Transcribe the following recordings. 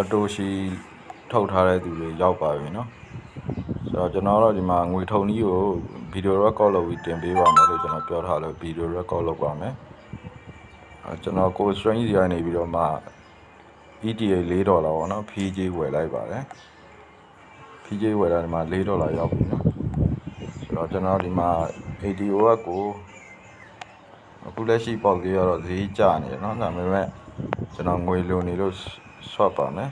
အတူရှိထုတ်ထားတဲ့သူတွေရောက်ပါပြီเนาะဆိုတော့ကျွန်တော်တို့ဒီမှာငွေထုံကြီးကိုဗီဒီယို record လုပ်ပြီးတင်ပေးပါမယ်လို့ကျွန်တော်ပြောထားလို့ဗီဒီယို record လုပ်ပါမယ်အဲကျွန်တော်ကို string စီကနေပြီးတော့မှ ETA 4ဒေါ်လာပေါ့နော် PJ ဝယ်လိုက်ပါတယ် PJ ဝယ်တာဒီမှာ4ဒေါ်လာရောက်ပြီနော်ဆိုတော့ကျွန်တော်ဒီမှာ ADOS ကိုအခုလက်ရှိပေါက်လေးကတော့ဈေးကျနေတယ်เนาะဒါပေမဲ့ကျွန်တော်ငွေလိုနေလို့ ဆော့ပါမယ်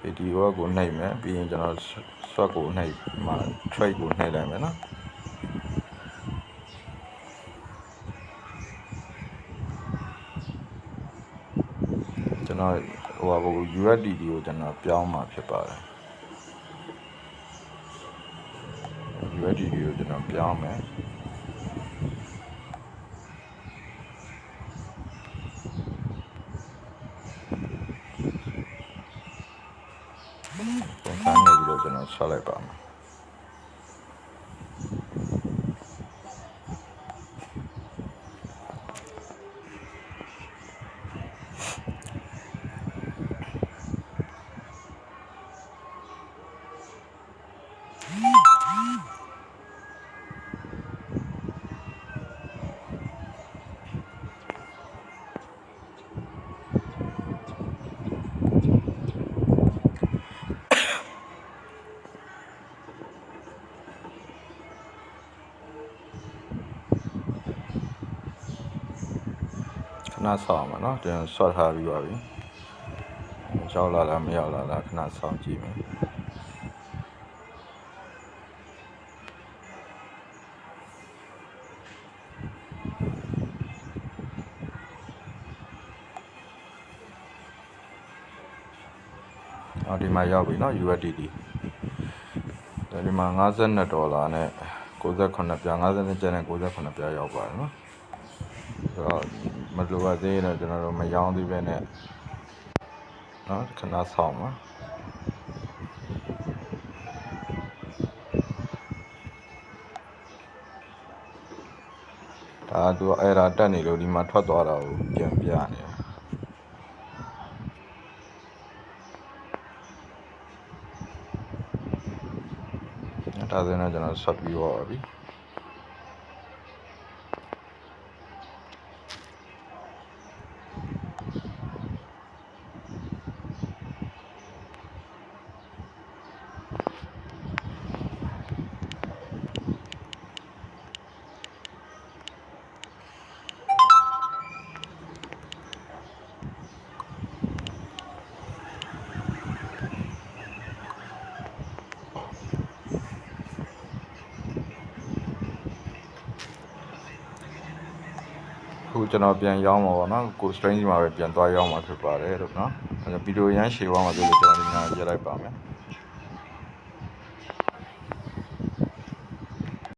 ဗီဒီယိုကိုနှိပ်မယ်ပြီးရင်ကျွန်တော်ဆော့ကိုနှိပ်မှာ trade ကိုနှိပ်လိုက်မယ်နော်ကျွန်တော်ဟိုဟာကို USDT ကိုကျွန်တော်ပြောင်းมาဖြစ်ပါတယ် USDT ကိုကျွန်တော်ပြောင်းမယ် ပုံစံနေပြီးတော့ကျွန်တော်ဆက်လိုက်ပါမယ် ဏဆောင်းပါเนาะကျွန်တော်ဆော့ထားပြီးပါပြီရောက်လာလားမရောက်လာလားခဏဆောင်းကြည့်မယ် အော်ဒီမှာရောက်ပြီเนาะ USDT ဒါဒီမှာ52ဒေါ်လာနဲ့68ပြား52ကျပ်နဲ့68ပြားရောက်ပါတယ်เนาะ ဆိုတော့မလိုပါသေးရင်တော့ကျွန်တော်တို့မရောင်းသေးပဲနဲ့เนาะခဏဆောင်ပါဒါကသူကအဲ့ဒါတက်နေလို့ဒီမှာထွက်သွားတာကိုပြန်ပြနေတယ် ဒါဆိုရင်တော့ကျွန်တော်ဆက်ပြီးတော့ပါပြီ အခုကျွန်တော်ပြန်ရောင်းမှာပေါ့နော်ကို string ကြီးမှာပဲပြန်သွားရောင်းမှာဖြစ်ပါတယ်လို့နော်အဲ့တော့ဗီဒီယိုရမ်းရှည်သွားမှာဆိုလို့ကျွန်တော်ဒီမှာပြလိုက်ပါမယ်